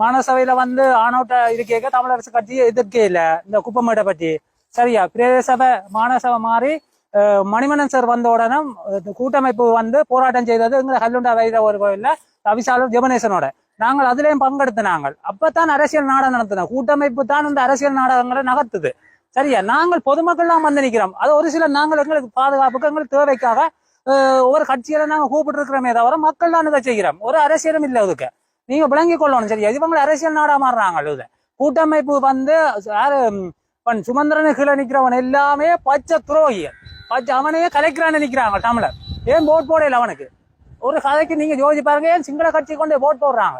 மாநசபையில வந்து ஆனோட்ட இருக்கேக்க தமிழரசு கட்சி எதிர்க்கே இல்ல. இந்த குப்பமேட்டை பற்றி சரியா? பிரதேசபை மாநசபை மாறி மணிமணன் சார் வந்த உடனே கூட்டமைப்பு வந்து போராட்டம் செய்தது எங்களை ஹல்லுண்டா வைர ஒரு கோயில்ல தவிசாளர் ஜெபனேசனோட நாங்கள் அதுலயும் பங்கெடுத்த நாங்கள். அப்பதான் அரசியல் நாடகம் நடத்தினோம் கூட்டமைப்பு தான் இந்த அரசியல் நாடகங்களை நகர்த்துது. சரியா? நாங்கள் பொதுமக்கள்லாம் வந்து நிக்கிறோம். அது ஒரு சில நாங்கள் எங்களுக்கு பாதுகாப்புக்கு எங்களுக்கு தேவைக்காக ஒவ்வொரு கட்சியில நாங்க கூப்பிட்டு இருக்கிறோமே தவிர மக்கள் தான் இதை செய்கிறோம். ஒரு அரசியலும் இல்லை அதுக்கு. நீங்க விளங்கி கொள்ளணும் சரியா இவங்க அரசியல் நாடா மாறுறாங்க? கூட்டமைப்பு வந்து சுமந்திரனு கீழே நிக்கிறவன் எல்லாமே பச்சை துரோகிகள். பச்சை அவனையே கலைக்கிறான்னு நிக்கிறாங்க தமிழர். ஏன் போட் போடல அவனுக்கு? ஒரு கதைக்கு நீங்க யோசிச்சு பாருங்க ஏன் சிங்கள கட்சி கொண்டு போட் போடுறாங்க?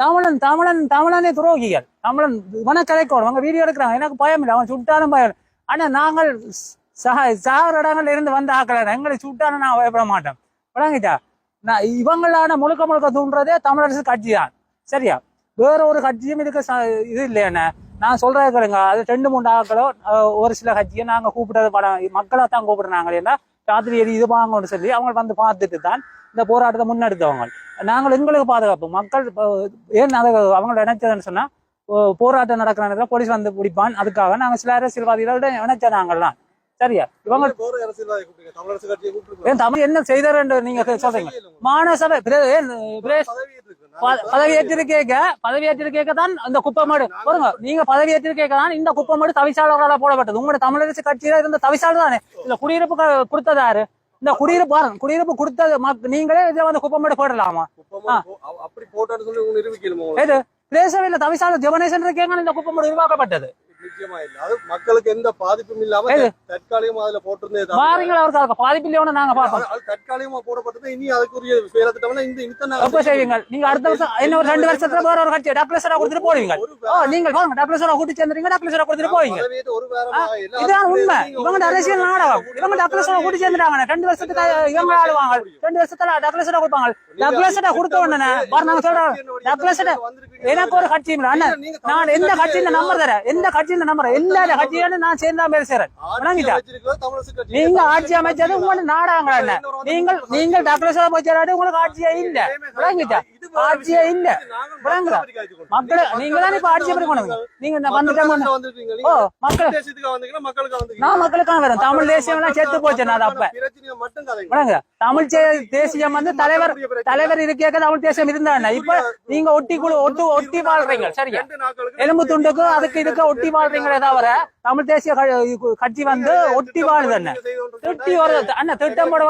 தமிழன் தமிழன் தமிழனே துரோகிகள். தமிழன் இவனை கலைக்கணும். அவங்க வீடியோ எடுக்கிறாங்க. எனக்கு பயம் இல்லை. அவன் சுட்டாலும் பயம் ஆனா நாங்கள் சக சாகர இடங்கள்ல இருந்து வந்த ஆக்கள் எங்களை சுட்டாலும் நான் பயப்பட மாட்டேன். விளங்கிட்டா? நான் இவங்களான முழுக்க முழுக்க தூண்டுறதே தமிழரசு கட்சி தான். சரியா? வேற ஒரு கட்சியும் இதுக்கு இது இல்லையாண்ணே நான் சொல்றது கேளுங்க. அது ரெண்டு மூணு ஆக்களோ ஒரு சில கட்சியை நாங்க கூப்பிட்டது படம் மக்களை தான் கூப்பிடுறாங்க ஏன்னா ராத்திரி எது இது வாங்கன்னு சொல்லி அவங்க வந்து பார்த்துட்டு தான் இந்த போராட்டத்தை முன்னெடுத்தவங்க. நாங்கள் எங்களுக்கு பாதுகாப்பு. மக்கள் ஏன் அதை அவங்க நினைச்சதுன்னு சொன்னா போராட்டம் நடக்கிற நேரத்துல போலீஸ் வந்து பிடிப்பான். அதுக்காக நாங்க சில அரசியல்வாதிகளோட நினைச்ச நாங்கள்லாம் சரியா? இவங்க ஏன் தமிழ் என்ன செய்தாரு நீங்க சொல்றீங்க? மாநசபை பிர- ஏன் பிரதேச ப- பதவியேற்றிருக்கேக்க பதவியேற்றிருக்கேக்க தான் இந்த குப்பமேடு. பாருங்க நீங்க பதவியேற்றிருக்கேக்க தான் இந்த குப்பமேடு தவிசாளர்களால் போடப்பட்டது. உங்களோட தமிழரசு கட்சியில இருந்த தவிசாளர் தானே இல்ல குடியிருப்பு கொடுத்ததாரு இந்த குடியிருப்பு பாருங்க. குடியிருப்பு கொடுத்தது நீங்களே இதுல வந்து குப்பமேடு போடலாமா? அப்படி போட்டான்னு சொல்லி நிரூபிக்கணுமா உங்களுக்கு? எது பிரதேசவையில் தவிசாளர் ஜெபனேசன் இருக்கேங்க இந்த குப்பமேடு உருவாக்கப்பட்டது. நிச்சயமா இல்ல அது மக்களுக்கு எந்த பாதிப்பும் இல்லாம? தற்காலிகமா அதுல போட்டிருந்தே தவிர- வாரீங்களா அவருக்கு பாதிப்பு இல்லையோன்னு நாங்க பார்ப்போம் அது- தற்காலிகமா போடப்பட்டது இனி அதுக்குரிய வேலை இந்த இத்தனை எப்ப செய்வீங்க நீங்க அடுத்த வருஷம் ஒரு ரெண்டு வருஷத்துல வேற ஒரு கட்சி டக்ளஸரா கொடுத்துட்டு போடுவீங்க நீங்க டக்ளஸரா கூட்டி சேர்ந்துறீங்க டக்ளஸரா கொடுத்துட்டு போவீங்க. இதுதான் உண்மை. இவங்க அரசியல் நாடகம். இவங்க கூட்டி சேர்ந்துட்டாங்க. ரெண்டு வருஷத்துக்கு இவங்க ஆளுவாங்க ரெண்டு வருஷத்துல டக்ளஸோட கொடுப்பாங்க. டக்ளஸோட கொடுத்த உடனே நாங்க சொல்றோம். டக்ளஸோட எனக்கு ஒரு கட்சி நான் எந்த கட்சியின் நம்பர் தரேன் எந்த கட்சியின் நம்பர் எல்லா கட்சியோட நான் சேர்ந்தா பேர் சேரேன் வணங்கிட்டா? நீங்க ஆட்சி அமைச்சது உங்களுக்கு நாடாங்க அண்ணா நீங்கள் நீங்கள் போய் சேராது உங்களுக்கு ஆட்சியே இல்ல விளங்கிட்டா? ஆட்சியே இல்ல. விளங்குதா? மக்கள் நீங்க தான் இப்ப ஆட்சி எப்படி பண்ணுவீங்க நீங்க இந்த வந்துட்டோம் ஓ மக்கள். நான் மக்களுக்காக வரேன். தமிழ் தேசியம் எல்லாம் செத்து போச்சு நான் அப்ப. வணங்க தமிழ் தே- தேசியம் வந்து தலைவர் தலைவர் இருக்கேக்க தமிழ் தேசியம் இருந்தா இப்ப நீங்க ஒட்டி குழு ஒட்டு ஒட்டி வாழ்றீங்க. சரியா? எலும்பு துண்டுக்கும் அதுக்கு இதுக்கு ஒட்டி வாழ்றீங்களே தவிர தமிழ் தேசிய கட்சி வந்து ஒட்டி வாழுது திட்டி திட்டம் போட